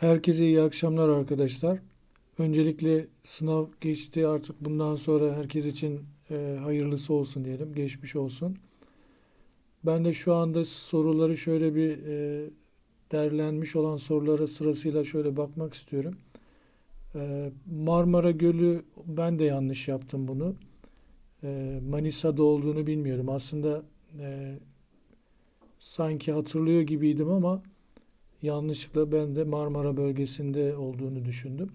Herkese iyi akşamlar arkadaşlar. Öncelikle sınav geçti artık bundan sonra herkes için e, hayırlısı olsun diyelim, geçmiş olsun. Ben de şu anda soruları şöyle bir e, derlenmiş olan sorulara sırasıyla şöyle bakmak istiyorum. E, Marmara Gölü ben de yanlış yaptım bunu. E, Manisa'da olduğunu bilmiyorum. Aslında e, sanki hatırlıyor gibiydim ama yanlışlıkla ben de Marmara bölgesinde olduğunu düşündüm.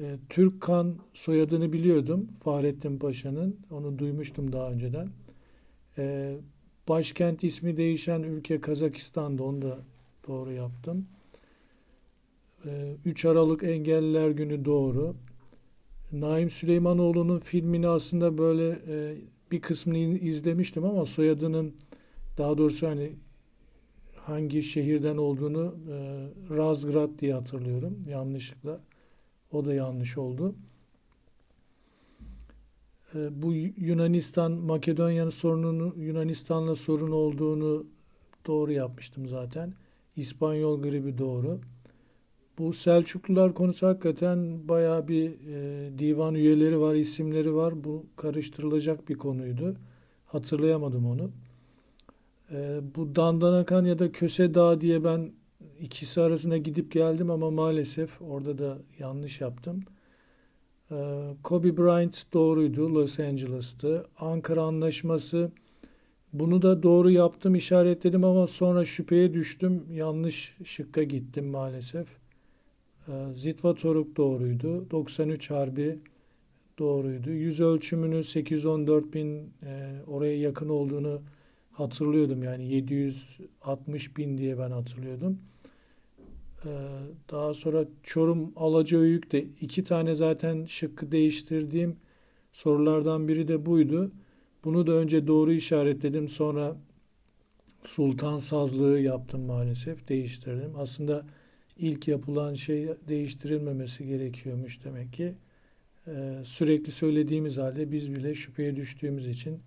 E, Türkkan soyadını biliyordum Fahrettin Paşa'nın. Onu duymuştum daha önceden. E, başkent ismi değişen ülke Kazakistan'da onu da doğru yaptım. E, 3 Aralık Engelliler Günü doğru. Naim Süleymanoğlu'nun filmini aslında böyle e, bir kısmını izlemiştim ama soyadının daha doğrusu hani hangi şehirden olduğunu e, Razgrad diye hatırlıyorum yanlışlıkla. O da yanlış oldu. E, bu Yunanistan Makedonya'nın sorununu Yunanistan'la sorun olduğunu doğru yapmıştım zaten. İspanyol gribi doğru. Bu Selçuklular konusu hakikaten bayağı bir e, divan üyeleri var, isimleri var. Bu karıştırılacak bir konuydu. Hatırlayamadım onu. E, bu Dandanakan ya da Köse Dağı diye ben ikisi arasında gidip geldim ama maalesef orada da yanlış yaptım. E, Kobe Bryant doğruydu, Los Angeles'tı. Ankara Anlaşması bunu da doğru yaptım, işaretledim ama sonra şüpheye düştüm. Yanlış şıkka gittim maalesef. E, Zitvatoruk doğruydu. 93 Harbi doğruydu. Yüz ölçümünü 814 bin e, oraya yakın olduğunu hatırlıyordum. Yani 760 bin diye ben hatırlıyordum. Ee, daha sonra Çorum Alacaöyük de iki tane zaten şıkkı değiştirdiğim sorulardan biri de buydu. Bunu da önce doğru işaretledim. Sonra Sultan Sazlığı yaptım maalesef. Değiştirdim. Aslında ilk yapılan şey değiştirilmemesi gerekiyormuş demek ki. Ee, sürekli söylediğimiz halde biz bile şüpheye düştüğümüz için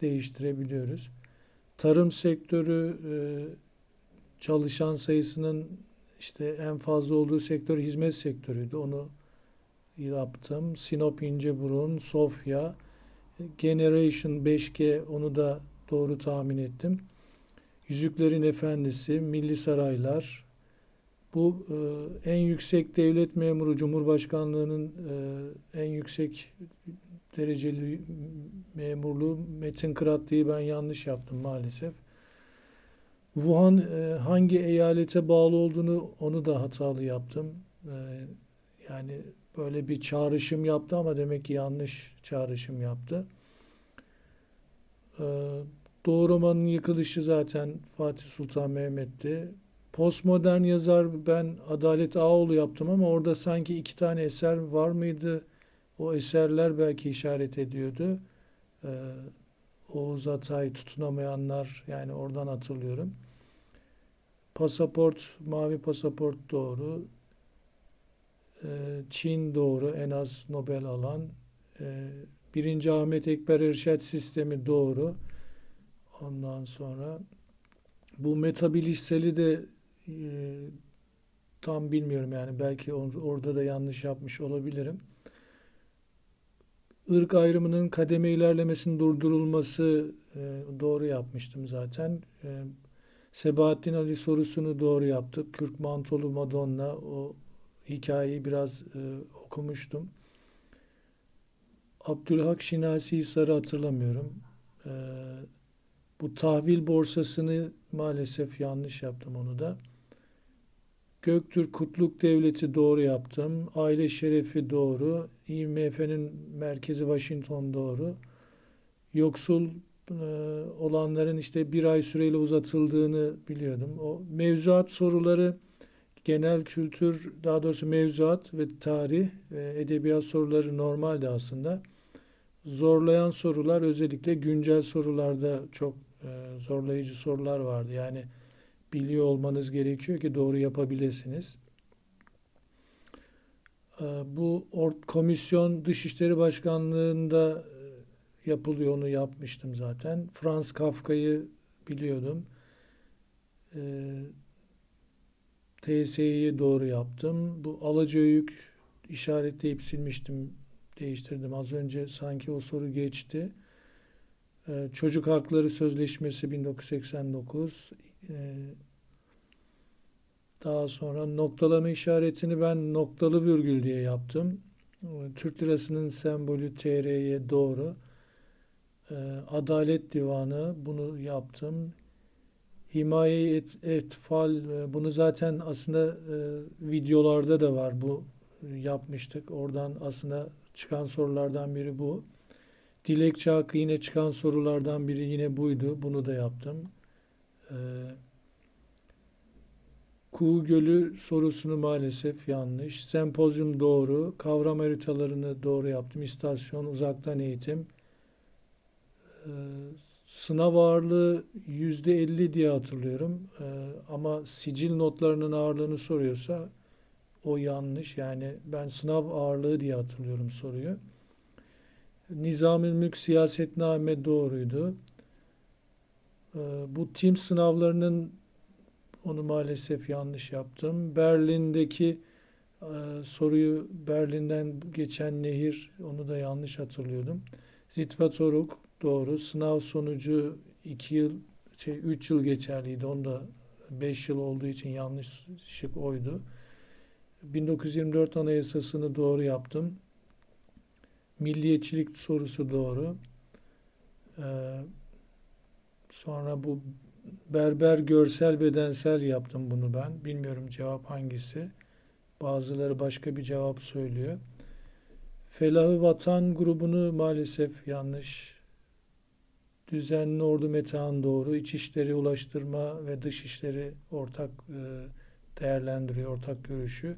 değiştirebiliyoruz. Tarım sektörü e, çalışan sayısının işte en fazla olduğu sektör hizmet sektörüydü. Onu yaptım. Sinop İnceburun, Sofya, Generation 5G onu da doğru tahmin ettim. Yüzüklerin Efendisi, Milli Saraylar, bu e, en yüksek devlet memuru Cumhurbaşkanlığının e, en yüksek dereceli memurluğu Metin Kıratlı'yı ben yanlış yaptım maalesef. Wuhan e, hangi eyalete bağlı olduğunu onu da hatalı yaptım. E, yani böyle bir çağrışım yaptı ama demek ki yanlış çağrışım yaptı. E, yıkılışı zaten Fatih Sultan Mehmet'ti. Postmodern yazar ben Adalet Ağoğlu yaptım ama orada sanki iki tane eser var mıydı? O eserler belki işaret ediyordu. Ee, Oğuz Atay tutunamayanlar yani oradan hatırlıyorum. Pasaport, mavi pasaport doğru. Ee, Çin doğru en az Nobel alan. Ee, Birinci Ahmet Ekber Irşad sistemi doğru. Ondan sonra bu metabilişseli de e, tam bilmiyorum yani belki or orada da yanlış yapmış olabilirim ırk ayrımının kademe ilerlemesinin durdurulması e, doğru yapmıştım zaten. E, Sebahattin Ali sorusunu doğru yaptık. Kürk Mantolu Madonna o hikayeyi biraz e, okumuştum. Abdülhak Şinasi Hisar'ı hatırlamıyorum. E, bu tahvil borsasını maalesef yanlış yaptım onu da. Göktürk Kutluk Devleti doğru yaptım. Aile şerefi doğru. IMF'nin merkezi Washington doğru. Yoksul e, olanların işte bir ay süreyle uzatıldığını biliyordum. O mevzuat soruları genel kültür daha doğrusu mevzuat ve tarih ve edebiyat soruları normaldi aslında. Zorlayan sorular özellikle güncel sorularda çok e, zorlayıcı sorular vardı. Yani biliyor olmanız gerekiyor ki doğru yapabilirsiniz. Ee, bu komisyon Dışişleri Başkanlığı'nda e, yapılıyor onu yapmıştım zaten. Franz Kafka'yı biliyordum. Ee, TSE'yi doğru yaptım. Bu Alacayük işaretleyip silmiştim, değiştirdim. Az önce sanki o soru geçti. Ee, Çocuk Hakları Sözleşmesi 1989. Ee, daha sonra noktalama işaretini ben noktalı virgül diye yaptım. Ee, Türk lirasının sembolü TR'ye doğru. Ee, Adalet Divanı bunu yaptım. Himaye et, etfal e, bunu zaten aslında e, videolarda da var bu yapmıştık. Oradan aslında çıkan sorulardan biri bu. Dilekçe hakkı yine çıkan sorulardan biri yine buydu. Bunu da yaptım. Ee, Kuğu Gölü sorusunu maalesef yanlış. Sempozyum doğru. Kavram haritalarını doğru yaptım. İstasyon, uzaktan eğitim. Ee, sınav ağırlığı %50 diye hatırlıyorum. Ee, ama sicil notlarının ağırlığını soruyorsa o yanlış. Yani ben sınav ağırlığı diye hatırlıyorum soruyu. Nizamül Mülk Siyasetname doğruydu. Ee, bu tim sınavlarının onu maalesef yanlış yaptım. Berlin'deki e, soruyu Berlin'den geçen nehir onu da yanlış hatırlıyordum. Zitvatoruk doğru. Sınav sonucu 2 yıl şey 3 yıl geçerliydi. Onda 5 yıl olduğu için yanlış şık oydu. 1924 Anayasasını doğru yaptım. Milliyetçilik sorusu doğru. Ee, sonra bu berber görsel bedensel yaptım bunu ben. Bilmiyorum cevap hangisi. Bazıları başka bir cevap söylüyor. Felahı Vatan grubunu maalesef yanlış. Düzenli Ordu Metehan doğru. İçişleri Ulaştırma ve Dışişleri ortak e, değerlendiriyor, ortak görüşü.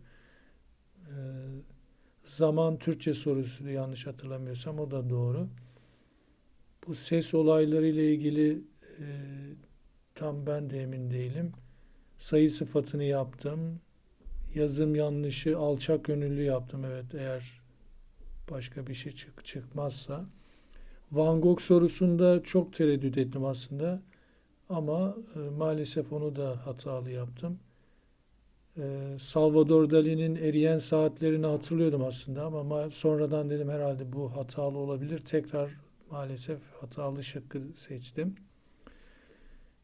E, zaman Türkçe sorusu yanlış hatırlamıyorsam o da doğru. Bu ses olayları ile ilgili e, tam ben de emin değilim. Sayı sıfatını yaptım. Yazım yanlışı alçak gönüllü yaptım evet eğer başka bir şey çık çıkmazsa. Van Gogh sorusunda çok tereddüt ettim aslında. Ama e, maalesef onu da hatalı yaptım. E, Salvador Dali'nin eriyen saatlerini hatırlıyordum aslında ama sonradan dedim herhalde bu hatalı olabilir. Tekrar maalesef hatalı şıkkı seçtim.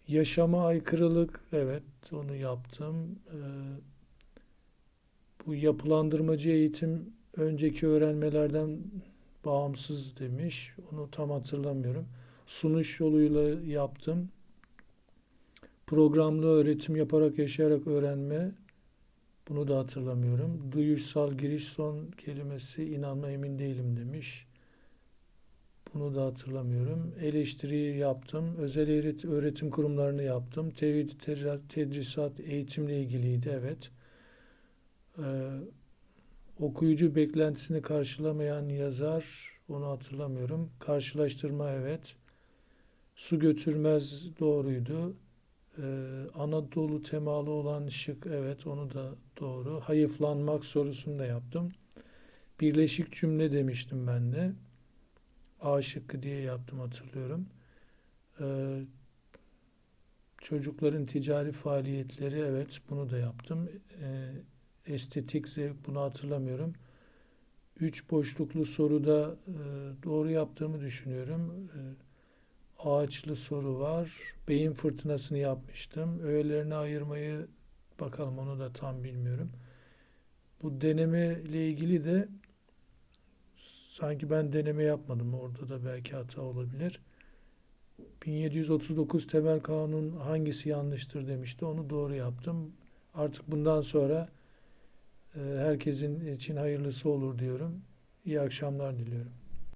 Yaşama aykırılık, evet onu yaptım. E, bu yapılandırmacı eğitim önceki öğrenmelerden bağımsız demiş. Onu tam hatırlamıyorum. Sunuş yoluyla yaptım. Programlı öğretim yaparak yaşayarak öğrenme. Bunu da hatırlamıyorum. Duyuşsal giriş son kelimesi inanma emin değilim demiş. Bunu da hatırlamıyorum. Eleştiriyi yaptım. Özel öğretim kurumlarını yaptım. Tevhid tedrisat eğitimle ilgiliydi. Evet. Ee, okuyucu beklentisini karşılamayan yazar onu hatırlamıyorum. Karşılaştırma evet. Su götürmez doğruydu. Ee, Anadolu temalı olan şık evet onu da doğru. Hayıflanmak sorusunu da yaptım. Birleşik cümle demiştim ben de. A şıkkı diye yaptım hatırlıyorum. Ee, çocukların ticari faaliyetleri evet bunu da yaptım. Ee, estetik zevk bunu hatırlamıyorum. Üç boşluklu soruda e, doğru yaptığımı düşünüyorum. E, ağaçlı soru var. Beyin fırtınasını yapmıştım. Öğelerini ayırmayı bakalım onu da tam bilmiyorum. Bu deneme ile ilgili de sanki ben deneme yapmadım. Orada da belki hata olabilir. 1739 temel kanun hangisi yanlıştır demişti. Onu doğru yaptım. Artık bundan sonra e, herkesin için hayırlısı olur diyorum. İyi akşamlar diliyorum.